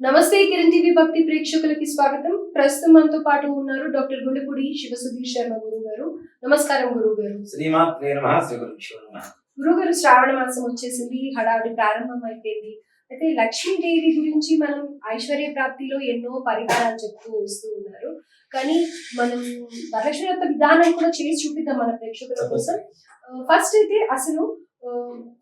నమస్తే కిరణ్ టీవీ భక్తి ప్రేక్షకులకి స్వాగతం. ప్రస్తుతం మనతో పాటు ఉన్నారు డాక్టర్ గుండెపూడి శివసుధీర్ శర్మ గురువు గారు నమస్కారం గురువు గారు గురువు గారు శ్రావణ మాసం వచ్చేసింది హడావిడి ప్రారంభం అయిపోయింది. అయితే లక్ష్మీదేవి గురించి మనం ఐశ్వర్య ప్రాప్తిలో ఎన్నో పరిహారాలు చెప్తూ వస్తూ ఉన్నారు. కానీ మనం వరలక్ష్మి వ్రత విధానం కూడా చేసి చూపిద్దాం మన ప్రేక్షకుల కోసం. ఫస్ట్ అయితే అసలు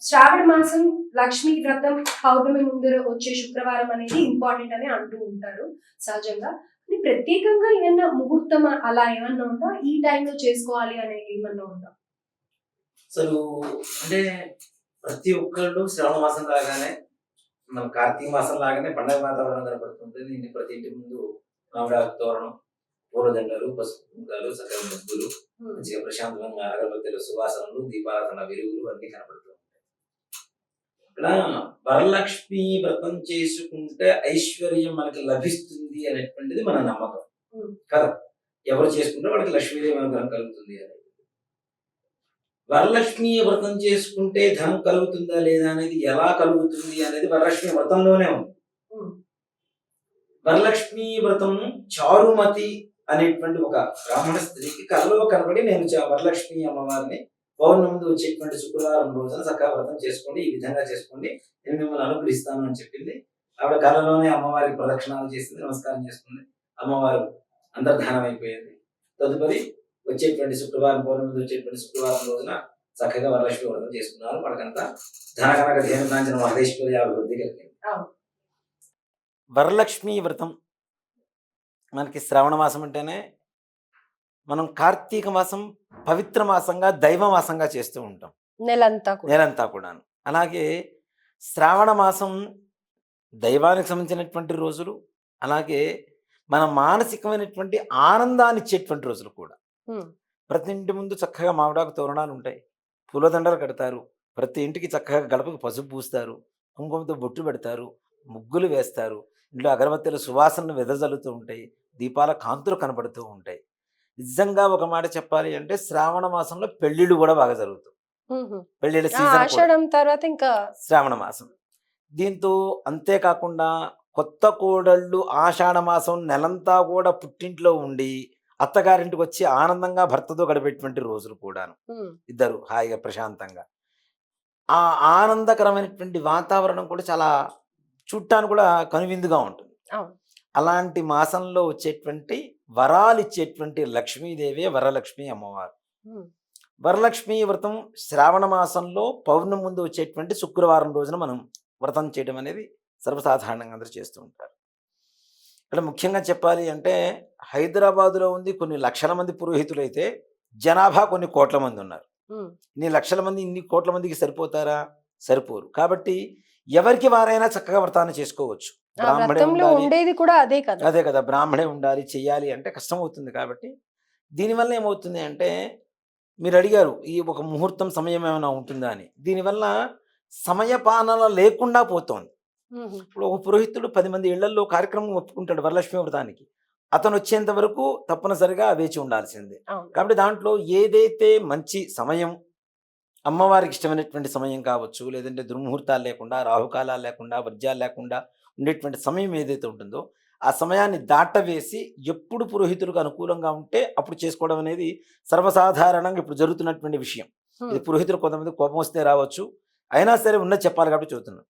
శ్రావణ మాసం లక్ష్మీ వ్రతం పౌర్ణమి ముందర వచ్చే శుక్రవారం అనేది ఇంపార్టెంట్ అని అంటూ ఉంటారు సహజంగా. కానీ ప్రత్యేకంగా ఏమన్నా ముహూర్తం అలా ఏమన్నా ఉందా? ఈ టైంలో చేసుకోవాలి అనే ఏమన్నా ఉందా? అసలు అంటే ప్రతి ఒక్కళ్ళు శ్రావణ మాసం లాగానే మన కార్తీక మాసం లాగానే పండగ వాతావరణం కనపడుతుంది దీన్ని ప్రతి ఇంటి ముందు మామిడాకు తోరణం పూలదండలు పసుపు కుంకాలు సకల ముగ్గులు మంచిగా ప్రశాంతంగా అగరబత్తులు సువాసనలు దీపారాధన వెలుగులు అన్ని కనపడుతూ ఉంటాయి. ఇక్కడ వరలక్ష్మి వ్రతం చేసుకుంటే ఐశ్వర్యం మనకి లభిస్తుంది అనేటువంటిది మన నమ్మకం. Hmm. కదా ఎవరు చేసుకుంటే వాళ్ళకి లక్ష్మీదేవి అనుగ్రహం కలుగుతుంది అనేది వరలక్ష్మి వ్రతం చేసుకుంటే ధనం కలుగుతుందా లేదా అనేది ఎలా కలుగుతుంది అనేది వరలక్ష్మి వ్రతంలోనే ఉంది. Hmm. వరలక్ష్మి వ్రతం చారుమతి అనేటువంటి ఒక బ్రాహ్మణ స్త్రీకి కలలో కనబడి నేను వరలక్ష్మి అమ్మవారిని పౌర్ణమి వచ్చేటువంటి శుక్రవారం రోజున చక్కగా వ్రతం చేసుకోండి ఈ విధంగా చేసుకోండి నేను మిమ్మల్ని అనుగ్రహిస్తాను అని చెప్పింది. ఆవిడ కళలోనే అమ్మవారికి ప్రదక్షిణాలు చేసింది నమస్కారం చేసుకుంది. అమ్మవారు అంతర్ధానం అయిపోయింది. తదుపరి వచ్చేటువంటి శుక్రవారం పౌర్ణమి వచ్చేటువంటి శుక్రవారం రోజున చక్కగా వరలక్ష్మి వ్రతం చేసుకున్నారు. వాళ్ళకంతా ధన కనక ధేనుకాంచన మహేశ్వరి అభివృద్ధి కలిగింది. వరలక్ష్మి వ్రతం మనకి శ్రావణ మాసం అంటేనే మనం కార్తీక మాసం పవిత్ర మాసంగా దైవ మాసంగా చేస్తూ ఉంటాం. నెలంతా కూడా. నెలంతా కూడాను. అలాగే శ్రావణ మాసం దైవానికి సంబంధించినటువంటి రోజులు అలాగే మన మానసికమైనటువంటి ఆనందాన్ని ఇచ్చేటువంటి రోజులు కూడా. ప్రతి ఇంటి ముందు చక్కగా మామిడాకు తోరణాలు ఉంటాయి. పూలదండలు కడతారు. ప్రతి ఇంటికి చక్కగా గడపకు పసుపు పూస్తారు. కుంకుమతో బొట్టు పెడతారు. ముగ్గులు వేస్తారు. ఇంట్లో అగరబత్తీల సువాసనలు వెదజల్లుతూ ఉంటాయి. దీపాల కాంతులు కనబడుతూ ఉంటాయి. నిజంగా ఒక మాట చెప్పాలి అంటే శ్రావణ మాసంలో పెళ్ళిళ్ళు కూడా బాగా జరుగుతాయి. ఆ, సీజన్ తర్వాత ఇంకా శ్రావణ మాసం. దీంతో అంతేకాకుండా కొత్త కోడళ్ళు ఆషాఢ మాసం నెలంతా కూడా పుట్టింట్లో ఉండి అత్తగారింటికి వచ్చి ఆనందంగా భర్తతో గడిపేటువంటి రోజులు కూడాను. ఇద్దరు హాయిగా ప్రశాంతంగా. ఆ ఆనందకరమైనటువంటి వాతావరణం కూడా చాలా చూడటానికి కూడా కనువిందుగా ఉంటుంది. అలాంటి మాసంలో వచ్చేటువంటి వరాలు ఇచ్చేటువంటి లక్ష్మీదేవి వరలక్ష్మి అమ్మవారు. మ్మ్. వరలక్ష్మి వ్రతం శ్రావణ మాసంలో పౌర్ణమి ముందు వచ్చేటువంటి శుక్రవారం రోజున మనం వ్రతం చేయడం అనేది సర్వసాధారణంగా అందరూ చేస్తూ ఉంటారు. ఇక్కడ ముఖ్యంగా చెప్పాలి అంటే హైదరాబాదులో ఉంది కొన్ని లక్షల మంది పురోహితులు అయితే జనాభా కొన్ని కోట్ల మంది ఉన్నారు. ఇన్ని లక్షల మంది ఇన్ని కోట్ల మందికి సరిపోతారా? సరిపోరు. కాబట్టి ఎవరికి వారైనా చక్కగా వ్రతాన్ని చేసుకోవచ్చు. వ్రతంలో ఉండాలి. ఉండేది కూడా అదే కదా. అదే కదా బ్రాహ్మణే ఉండాలి చెయ్యాలి అంటే కష్టం అవుతుంది కాబట్టి దీనివల్ల ఏమవుతుంది అంటే మీరు అడిగారు ఈ ఒక ముహూర్తం సమయం ఏమైనా ఉంటుందా అని. దీనివల్ల సమయపాలన లేకుండా పోతోంది. ఇప్పుడు ఒక పురోహితుడు పది మంది ఇళ్ళలో కార్యక్రమం ఒప్పుకుంటాడు వరలక్ష్మి వ్రతానికి. అతను వచ్చేంత వరకు తప్పనిసరిగా వేచి ఉండాల్సిందే. కాబట్టి దాంట్లో ఏదైతే మంచి సమయం అమ్మవారికి ఇష్టమైనటువంటి సమయం కావచ్చు లేదంటే దుర్ముహూర్తాలు లేకుండా రాహుకాలాలు లేకుండా వర్జాలు లేకుండా ఉండేటువంటి సమయం ఏదైతే ఉంటుందో ఆ సమయాన్ని దాటవేసి ఎప్పుడు పురోహితులకు అనుకూలంగా ఉంటే అప్పుడు చేసుకోవడం అనేది సర్వసాధారణంగా ఇప్పుడు జరుగుతున్నటువంటి విషయం. ఇది. పురోహితులు కొంతమంది కోపం వస్తే రావచ్చు. అయినా సరే ఉన్నది చెప్పాలి కాబట్టి చెబుతున్నాను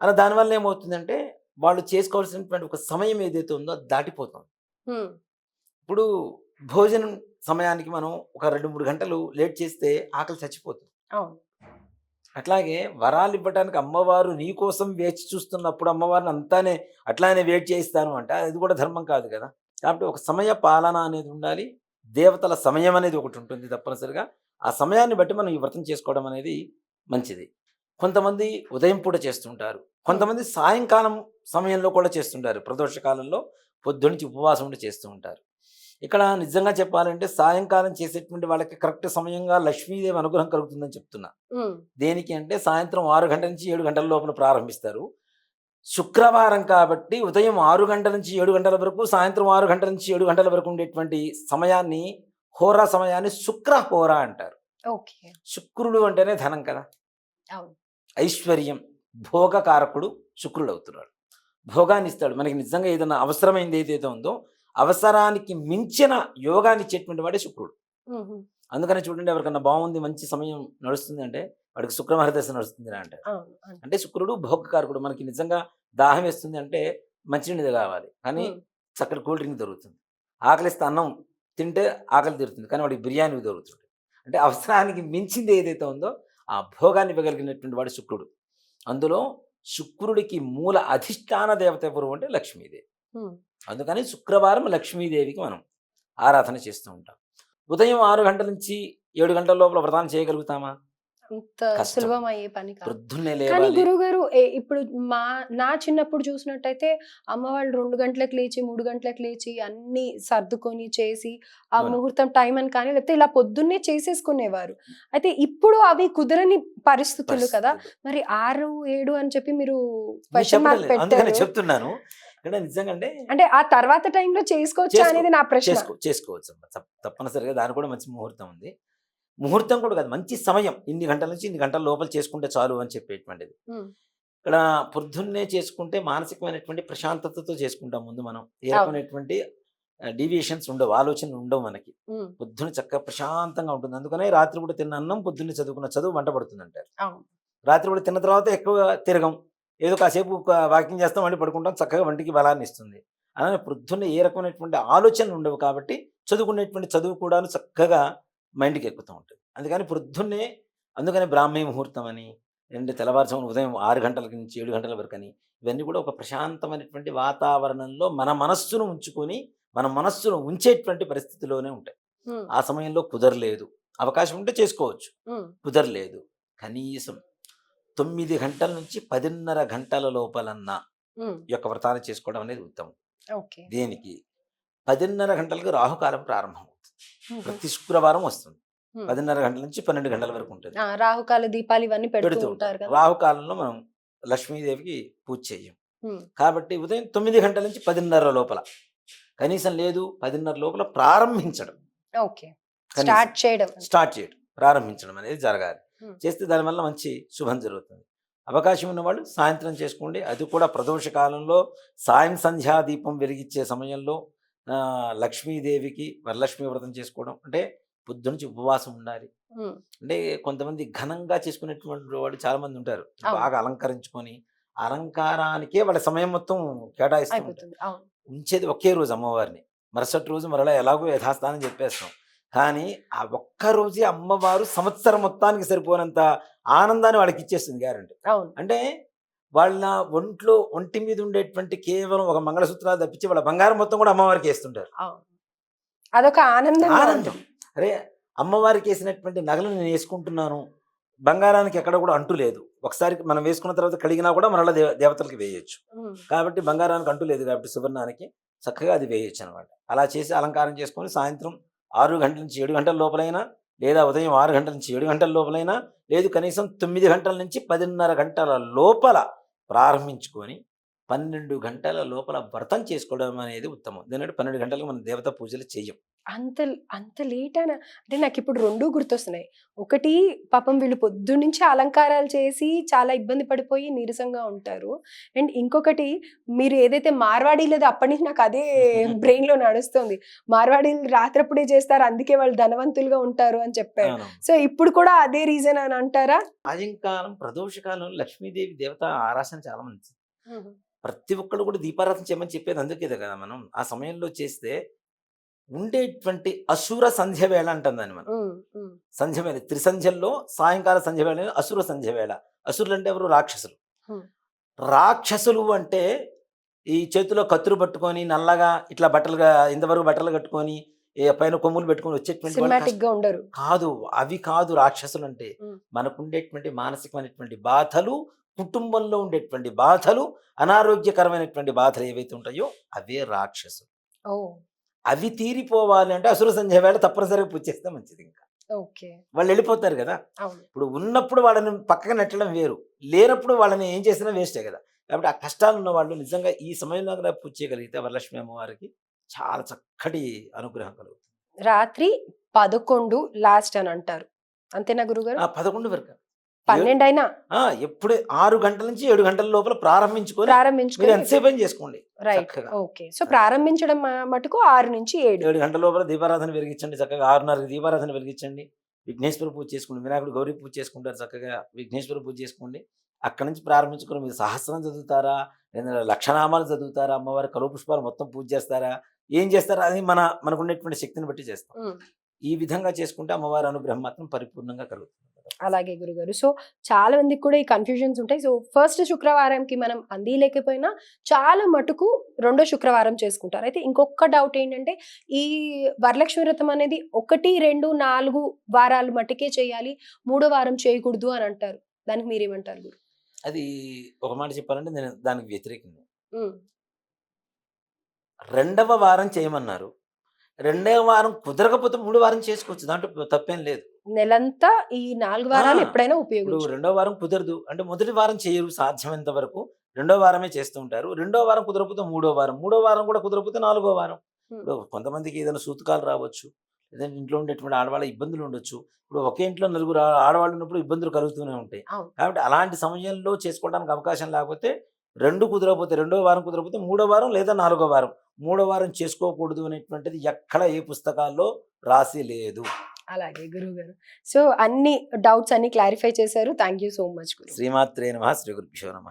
అలా దానివల్ల ఏమవుతుందంటే వాళ్ళు చేసుకోవాల్సినటువంటి ఒక సమయం ఏదైతే ఉందో అది దాటిపోతుంది. ఇప్పుడు భోజనం సమయానికి మనం ఒక రెండు మూడు గంటలు లేట్ చేస్తే ఆకలి చచ్చిపోతుంది. అట్లాగే వరాలు ఇవ్వడానికి అమ్మవారు నీ కోసం వేచి చూస్తున్నప్పుడు అమ్మవారిని అంతానే అట్లానే వెయిట్ చేయిస్తాను అంటే అది కూడా ధర్మం కాదు కదా. కాబట్టి ఒక సమయ పాలన అనేది ఉండాలి. దేవతల సమయం అనేది ఒకటి ఉంటుంది తప్పనిసరిగా. ఆ సమయాన్ని బట్టి మనం ఈ వ్రతం చేసుకోవడం అనేది మంచిది. కొంతమంది ఉదయం పూట చేస్తుంటారు. కొంతమంది సాయంకాలం సమయంలో కూడా చేస్తుంటారు. ప్రదోష కాలంలో పొద్దునుంచి ఉపవాసం ఉండి చేస్తూ ఉంటారు. ఇక్కడ నిజంగా చెప్పాలంటే సాయంకాలం చేసేటువంటి వాళ్ళకి కరెక్ట్ సమయంగా లక్ష్మీదేవి అనుగ్రహం కలుగుతుందని చెప్తున్నా. దేనికి అంటే సాయంత్రం ఆరు గంటల నుంచి ఏడు గంటల లోపల ప్రారంభిస్తారు. శుక్రవారం కాబట్టి ఉదయం ఆరు గంటల నుంచి ఏడు గంటల వరకు సాయంత్రం ఆరు గంటల నుంచి ఏడు గంటల వరకు ఉండేటువంటి సమయాన్ని హోరా సమయాన్ని శుక్ర హోరా అంటారు. ఓకే. శుక్రుడు అంటేనే ధనం కదా. ఐశ్వర్యం భోగకారకుడు శుక్రుడు అవుతున్నాడు. భోగాన్ని ఇస్తాడు. మనకి నిజంగా ఏదైనా అవసరమైంది ఏదైతే ఉందో అవసరానికి మించిన యోగాన్ని ఇచ్చేటువంటి వాడే శుక్రుడు. అందుకని చూడండి ఎవరికన్నా బాగుంది మంచి సమయం నడుస్తుంది అంటే వాడికి శుక్రమహర్దశ నడుస్తుంది అవును. అంటే శుక్రుడు భోగకారకుడు మనకి నిజంగా దాహం వేస్తుంది అంటే మంచినీళ్ళు కావాలి కానీ. చక్కటి కూల్ డ్రింక్ దొరుకుతుంది ఆకలిస్తే అన్నం తింటే ఆకలి తీరుతుంది కానీ వాడికి బిర్యానీ దొరుకుతుంది అంటే అవసరానికి మించింది ఏదైతే ఉందో ఆ భోగాన్ని ఇవ్వగలిగినటువంటి వాడు శుక్రుడు అందులో శుక్రుడికి మూల అధిష్టాన దేవత ఎవరు అంటే లక్ష్మీదేవి. అందుకని శుక్రవారం లక్ష్మీదేవికి మనం ఆరాధన చేస్తూ ఉంటాం. ఉదయం ఆరు గంటల నుంచి ఏడు గంటల లోపల వ్రతాన్ని చేయగలుగుతామా? అంత కష్టం. సులభం అయ్యే పని కానీ లేవాలి. గురువు గారు ఇప్పుడు మా నా చిన్నప్పుడు చూసినట్టయితే అమ్మ వాళ్ళు రెండు గంటలకు లేచి మూడు గంటలకు లేచి అన్ని సర్దుకొని చేసి ఆ. ముహూర్తం టైం అని కానీ లేకపోతే ఇలా పొద్దున్నే చేసేసుకునేవారు. అయితే ఇప్పుడు అవి కుదరని పరిస్థితులు కదా. మరి ఆరు ఏడు అని చెప్పి మీరు చెప్తున్నాను. ఇక్కడ నిజంగా అంటే అంటే ఆ తర్వాత టైంలో చేసుకోవచ్చా చేసుకో- అనేది నా ప్రశ్న. చేసుకో చేసుకోవచ్చు. తప్పనిసరిగా దాని కూడా మంచి ముహూర్తం ఉంది. ముహూర్తం కూడా కాదు మంచి సమయం. ఇన్ని గంటల నుంచి ఇన్ని గంటల లోపల చేసుకుంటే చాలు అని చెప్పేటువంటిది. ఇక్కడ పొద్దున్నే చేసుకుంటే మానసికమైనటువంటి ప్రశాంతతతో చేసుకుంటాం ముందు మనం. ఏ. రకమైనటువంటి డీవియేషన్స్ ఉండవు ఆలోచనలు ఉండవు మనకి. ఉమ్. పొద్దున చక్కగా ప్రశాంతంగా ఉంటుంది. అందుకనే రాత్రి కూడా తిన్న అన్నం పొద్దున్నే చదువుకున్న చదువు వంట పడుతుంది అంటారు రాత్రి కూడా తిన్న తర్వాత ఎక్కువ తిరగం. ఏదో కాసేపు వాకింగ్ చేస్తాం మళ్ళీ పడుకుంటాం చక్కగా వంటికి బలాన్ని ఇస్తుంది. అలానే పొద్దున్న ఏ రకమైనటువంటి ఆలోచనలు ఉండవు కాబట్టి చదువుకునేటువంటి చదువు కూడా చక్కగా మైండ్కి ఎక్కుతూ ఉంటుంది. అందుకని పొద్దున్నే అందుకని బ్రాహ్మీ ముహూర్తం అని రెండు తెల్లవారుజామున ఉదయం ఆరు గంటల నుంచి ఏడు గంటల వరకు అని ఇవన్నీ కూడా ఒక ప్రశాంతమైనటువంటి వాతావరణంలో మన మనస్సును ఉంచుకొని మన మనస్సును ఉంచేటువంటి పరిస్థితిలోనే ఉంటాయి. ఆ సమయంలో కుదరలేదు. అవకాశం ఉంటే చేసుకోవచ్చు. కుదరలేదు. కనీసం తొమ్మిది గంటల నుంచి పదిన్నర గంటల లోపలన్నా యొక్క వ్రతాన్ని చేసుకోవడం అనేది ఉత్తమం. ఓకే. దేనికి పదిన్నర గంటలకు రాహుకాలం ప్రారంభం అవుతుంది. ప్రతి శుక్రవారం వస్తుంది. పదిన్నర గంటల నుంచి పన్నెండు గంటల వరకు ఉంటుంది. రాహుకాల దీపాలు ఇవన్నీ పెడుతూ ఉంటారు రాహుకాలంలో మనం లక్ష్మీదేవికి పూజ చేయం. కాబట్టి ఉదయం తొమ్మిది గంటల నుంచి పదిన్నర లోపల. కనీసం లేదు పదిన్నర లోపల ప్రారంభించడం. ఓకే. స్టార్ట్ చేయడం. స్టార్ట్ చేయడం. ప్రారంభించడం అనేది జరగాలి. చేస్తే దానివల్ల మంచి శుభం జరుగుతుంది. అవకాశం ఉన్నవాళ్ళు సాయంత్రం చేసుకోండి. అది కూడా ప్రదోష కాలంలో సాయం సంధ్యా దీపం వెలిగించే సమయంలో లక్ష్మీదేవికి వరలక్ష్మీ వ్రతం చేసుకోవడం అంటే పొద్దు నుంచి ఉపవాసం ఉండాలి. అంటే కొంతమంది ఘనంగా చేసుకునేటువంటి వాళ్ళు చాలా మంది ఉంటారు. బాగా అలంకరించుకొని అలంకారానికే వాళ్ళ సమయం మొత్తం కేటాయిస్తూ ఉంచేది ఒకే రోజు అమ్మవారిని. మరుసటి రోజు మరలా ఎలాగో యథాస్థానం చెప్పేస్తాం. కానీ ఆ ఒక్క రోజే అమ్మవారు సంవత్సరం మొత్తానికి సరిపోనంత ఆనందాన్ని వాళ్ళకి ఇచ్చేస్తుంది గ్యారంటీ. అంటే వాళ్ళ ఒంట్లో ఒంటి మీద ఉండేటువంటి కేవలం ఒక మంగళసూత్రాలు తప్పించి వాళ్ళ బంగారం మొత్తం కూడా అమ్మవారికి వేస్తుంటారు. అదొక ఆనందం ఆనందం. అరే అమ్మవారికి వేసినటువంటి నగలు నేను వేసుకుంటున్నాను. బంగారానికి ఎక్కడ కూడా అంటు లేదు. ఒకసారి మనం వేసుకున్న తర్వాత కడిగినా కూడా మరలా దేవ దేవతలకు వేయొచ్చు. కాబట్టి బంగారానికి అంటూ లేదు కాబట్టి సువర్ణానికి చక్కగా అది వేయొచ్చు అనమాట అలా చేసి అలంకారం చేసుకొని సాయంత్రం ఆరు గంటల నుంచి ఏడు గంటల లోపలైనా లేదా ఉదయం ఆరు గంటల నుంచి ఏడు గంటల లోపలైనా లేదు కనీసం తొమ్మిది గంటల నుంచి పదిన్నర గంటల లోపల ప్రారంభించుకొని పన్నెండు గంటల లోపల వ్రతం చేసుకోవడం అనేది ఉత్తమం. ఎందుకంటే పన్నెండు గంటలకు మనం దేవత పూజలు చేయం. అంత అంత లేట్ అయినా అంటే నాకు ఇప్పుడు రెండు గుర్తొస్తున్నాయి. ఒకటి పాపం వీళ్ళు పొద్దు నుంచి అలంకారాలు చేసి చాలా ఇబ్బంది పడిపోయి నీరసంగా ఉంటారు. అండ్ ఇంకొకటి మీరు ఏదైతే మార్వాడి లేదో అప్పటి నుంచి నాకు అదే బ్రెయిన్లో నడుస్తుంది. మార్వాడీలు రాత్రప్పుడే చేస్తారు అందుకే వాళ్ళు ధనవంతులుగా ఉంటారు అని చెప్పారు. సో ఇప్పుడు కూడా అదే రీజన్ అని అంటారా? సాయంకాలం ప్రదోషకాలం లక్ష్మీదేవి దేవత ఆరాధన చాలా మంచిది. ప్రతి ఒక్కళ్ళు కూడా దీపారాధన చేయమని చెప్పేది అందుకే కదా మనం. ఆ సమయంలో చేస్తే ఉండేటువంటి అసుర సంధ్య వేళ అంటాం దాన్ని మనం. సంధ్య వేళ త్రిసంధ్యల్లో సాయంకాల సంధ్య వేళ అసుర సంధ్య వేళ అసురులు అంటే ఎవరు? రాక్షసులు. రాక్షసులు అంటే ఈ చేతిలో కత్తులు పట్టుకొని నల్లగా ఇట్లా బట్టలుగా ఇంతవరకు బట్టలు కట్టుకొని ఏ పైన కొమ్ములు పెట్టుకొని వచ్చేటువంటి కాదు అవి కాదు రాక్షసులు అంటే. మనకు ఉండేటువంటి మానసికమైనటువంటి బాధలు కుటుంబంలో ఉండేటువంటి బాధలు అనారోగ్యకరమైనటువంటి బాధలు ఏవైతే ఉంటాయో అవే రాక్షసులు. అవి తీరిపోవాలి అంటే అసుర సంధ్య వేళ తప్పనిసరిగా పూజ చేస్తే మంచిది ఇంకా. ఓకే. వాళ్ళు వెళ్ళిపోతారు కదా. ఇప్పుడు ఉన్నప్పుడు వాళ్ళని పక్కన నెట్టడం వేరు. లేనప్పుడు వాళ్ళని ఏం చేసినా వేస్టే కదా. కాబట్టి ఆ కష్టాలు ఉన్న వాళ్ళు నిజంగా ఈ సమయంలో కూడా పూజ చేయగలిగితే వరలక్ష్మి అమ్మవారికి చాలా చక్కటి అనుగ్రహం కలుగుతుంది. రాత్రి పదకొండు లాస్ట్ అని అంటారు. అంతేనా గురుగారు? ఆ పదకొండు వరకు. పన్నెండు అయినా ఆ, ఎప్పుడే ఆరు గంటల నుంచి ఏడు గంటల లోపల ప్రారంభించుకొని ప్రారంభించుకుని ఎంతసేపు అయినా చేసుకోండి. రైట్. ఓకే సో ప్రారంభించడం మటుకు ఆరు నుంచి ఏడు. ఏడు గంటల లోపల దీపారాధన వెలిగించండి చక్కగా. ఆరున్నరకి దీపారాధన వెలిగించండి. విఘ్నేశ్వర పూజ చేసుకోండి. వినాయకుడు గౌరీ పూజ చేసుకుంటారు చక్కగా. విఘ్నేశ్వర పూజ చేసుకోండి. అక్కడ నుంచి ప్రారంభించుకుని మీరు సహస్రం చదువుతారా? లేదా లక్షనామాలు చదువుతారా? అమ్మవారి కలువ పుష్పాలు మొత్తం పూజ చేస్తారా? ఏం చేస్తారా? అది మన మనకు ఉన్నటువంటి శక్తిని బట్టి చేస్తాం. ఈ విధంగా చేసుకుంటే అమ్మవారి అనుగ్రహం మాత్రం పరిపూర్ణంగా కలుగుతుంది అలాగే గురుగారు. సో చాలా మందికి కూడా ఈ కన్ఫ్యూజన్స్ ఉంటాయి. సో ఫస్ట్ శుక్రవారంకి మనం అంది లేకపోయినా చాలా మటుకు రెండో శుక్రవారం చేసుకుంటారు. అయితే ఇంకొక డౌట్ ఏంటంటే ఈ వరలక్ష్మి వ్రతం అనేది ఒకటి రెండు నాలుగు వారాలు మటుకే చేయాలి మూడో వారం చేయకూడదు అని అంటారు. దానికి మీరేమంటారు గురు? అది ఒక మాట చెప్పాలంటే నేను దానికి వ్యతిరేకంగా. రెండవ వారం చేయమన్నారు. రెండవ వారం కుదరకపోతే మూడు వారం చేసుకోవచ్చు. దాంట్లో తప్పేం లేదు. నెలంతా ఈ నాలుగు వారాలు ఎప్పుడైనా ఉపయోగించు రెండో వారం కుదరదు. అంటే మొదటి వారం చేయరు సాధ్యమైనంత వరకు. రెండో వారమే చేస్తూ ఉంటారు. రెండో వారం కుదరకపోతే మూడో వారం. మూడో వారం కూడా కుదరకపోతే నాలుగో వారం. ఇప్పుడు కొంతమందికి ఏదైనా సూతకాలు రావచ్చు. లేదంటే ఇంట్లో ఉండేటువంటి ఆడవాళ్ళ ఇబ్బందులు ఉండొచ్చు. ఇప్పుడు ఒకే ఇంట్లో నలుగురు ఆడవాళ్ళు ఉన్నప్పుడు ఇబ్బందులు కలుగుతూనే ఉంటాయి. కాబట్టి అలాంటి సమయంలో చేసుకోవడానికి అవకాశం లేకపోతే రెండు కుదరకపోతే రెండో వారం కుదరకపోతే మూడో వారం లేదా నాలుగో వారం. మూడో వారం చేసుకోకూడదు అనేటువంటిది ఎక్కడ ఏ పుస్తకాల్లో రాసి లేదు. అలాగే గురువు గారు సో అన్ని డౌట్స్ అన్ని క్లారిఫై చేశారు. థ్యాంక్ యూ సో మచ్ శ్రీమాత్రే నమ. శ్రీ గురుభ్యో నమ.